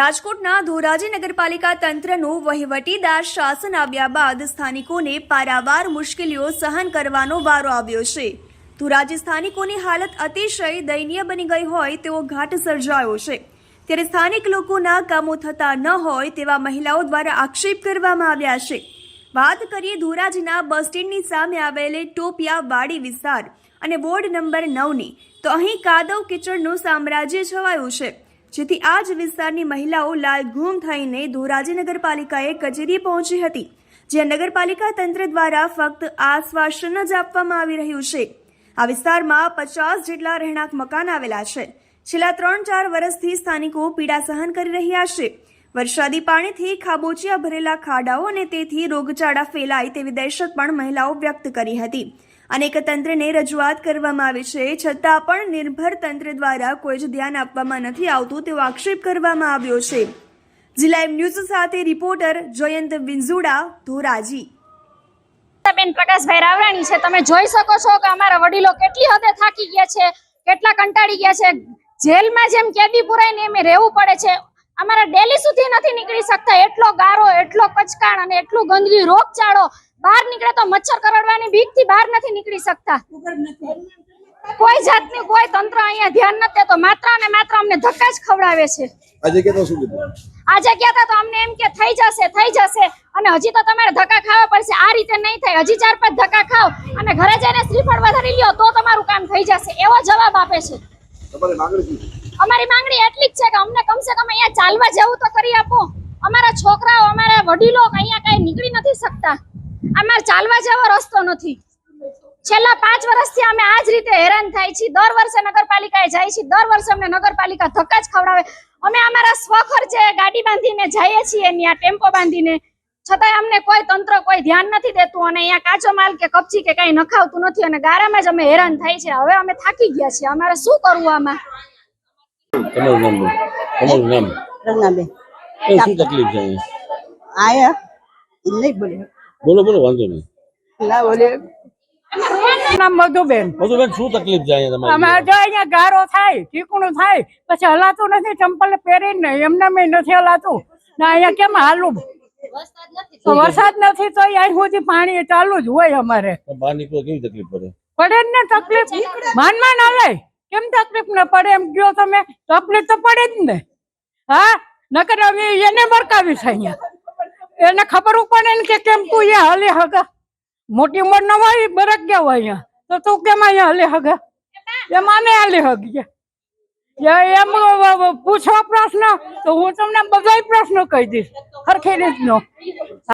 રાજકોટના ધોરાજી નગરપાલિકા તંત્રનું વહીવટીદાર શાસન આવ્યા બાદ સ્થાનિકોને પારાવાર મુશ્કેલીઓ સહન કરવાનો વારો આવ્યો છે. ધોરાજી સ્થાનિકોની હાલત અતિશય દયનીય બની ગઈ હોય તેવો ઘાટ સર્જાયો છે. ત્યારે સ્થાનિક લોકોના કામો થતા ન હોય તેવા મહિલાઓ દ્વારા આક્ષેપ કરવામાં આવ્યા છે. વાત કરીએ ધોરાજીના બસ સ્ટેન્ડની સામે આવેલે ટોપિયા વાડી વિસ્તાર અને વોર્ડ નંબર નવની. તો અહીં કાદવ કિચડનું સામ્રાજ્ય છવાયું છે. જેથી આ જ વિસ્તારની મહિલાઓ લાલઘૂમ થઈને ધોરાજી નગરપાલિકાએ કચેરી પહોંચી હતી, જ્યાં નગરપાલિકા તંત્ર દ્વારા ફક્ત આશ્વાસન જ આપવામાં આવી રહ્યું છે. આ વિસ્તારમાં પચાસ જેટલા રહેણાંક મકાન આવેલા છે. છેલ્લા ત્રણ ચાર વર્ષથી સ્થાનિકો પીડા સહન કરી રહ્યા છે. વરસાદી પાણીથી ખાબોચિયા ભરેલા ખાડાઓ અને તેથી રોગચાળા ફેલાય તેવી દહેશત પણ મહિલાઓ વ્યક્ત કરી હતી. અનેક તંત્રને રજૂઆત કરવામાં આવી છે. છતાં પણ નિર્ભર તંત્ર દ્વારા કોઈ જ ધ્યાન આપવામાં નથી આવતું તેવો આક્ષેપ કરવામાં આવ્યો છે. એમ ન્યૂઝ સાથે રિપોર્ટર જયંત વિંઝુડા, ધોરાજી. બેન પ્રકાશભાઈ રાવરાણી છે. તમે જોઈ શકો છો કે અમારા વડીલો કેટલી હદે થાકી ગયા છે, કેટલા કંટાળી ગયા છે. જેલમાં જેમ કેદી પુરાય ને એમ રહેવું પડે છે. અમારા ડેલી સુધી નથી નીકળી શકતા. એટલો ગારો, એટલો કચકાણ અને એટલું ગંદકી રોગચાળો બહાર નીકળે તો મચ્છર કરડવાની બીકથી બહાર નથી નીકળી શકતા. કોઈ જાતની કોઈ તંત્ર અહીંયા ધ્યાન નથી તો માત્ર અને માત્ર અમને ધક્કા જ ખવડાવે છે. આજે કેતો શું કીધું? આજે કેતા તો અમને એમ કે થઈ જશે થઈ જશે. અને હજી તો તમારે ધક્કા ખાવા પડશે. આ રીતે નહીં થાય. હજી ચાર પાંચ ધક્કા ખાઓ અને ઘરે જઈને શ્રીફળ વધારી લ્યો તો તમારું કામ થઈ જશે. એવો જવાબ આપે છે. તમારી માંગણી શું છે? અમારી માંગણી એટલી જ છે કે અમને કમસે કમ અહીંયા ચાલવા જવું તો કરી આપો. અમારા છોકરાઓ અમારા વડીલો અહીંયા કઈ નીકળી નથી શકતા. અમારે ચાલવા જેવો રસ્તો નથી. છેલ્લા પાંચ વર્ષથી અમે આ જ રીતે હેરાન થાય છીએ. દર વર્ષે નગરપાલિકાએ જાય છે. દર વર્ષે અમને નગરપાલિકા ધક્કા જ ખવડાવે. અમે અમારા સ્વખર્ચે ગાડી બાંધીને જઈએ છીએ ત્યાં ટેમ્પો બાંધીને. છતાંય અમને કોઈ તંત્ર કોઈ ધ્યાન નથી દેતું અને અહીંયા કાચો માલ કે કપચી કે કઈ નખાવતું નથી અને ગારામાં જ અમે હેરાન થાય છે. હવે અમે થાકી ગયા છીએ. અમારે શું કરવું આમાં? તમારું નામ શું તકલીફ છે અહીંયા? આયા. નહીં બોલે. બોલો બોલો વાંધો નહીં. ના બોલે નામ મધુબેન. મધુબેન શું તકલીફ છે અહીંયા અમારે જો અહીંયા ગારો થાય ઠીકણું થાય પછી હલાતું નથી ચંપલ પહેરીને એમને મેં નથી હલાતું. ને અહીંયા કેમ હાલું? વરસાદ નથી તો અહીં સુધી પાણી ચાલુ જ હોય અમારે. બહાર નીકળો કેવી તકલીફ પડે? પડે જ ને તકલીફ? માનમાં ના લે કેમ તકલીફ ના પડે એમ ગયો તમે? તકલીફ તો પડે જ ને. હા નકર અમે એને મરકાવી છે અહીંયા. એને ખબર પડે ને કે કેમ તું અહીંયા હાલે હગા? મોટી ઉંમર ન હોય, બરક ગયા હોય અહીંયા. તો તું કેમ અહીંયા હાલે હગા? એમ આને હાલે હગી એમ પૂછવા પ્રશ્ન, તો હું તમને બધાય પ્રશ્નો કહી દઈશ. સરખી રીતનો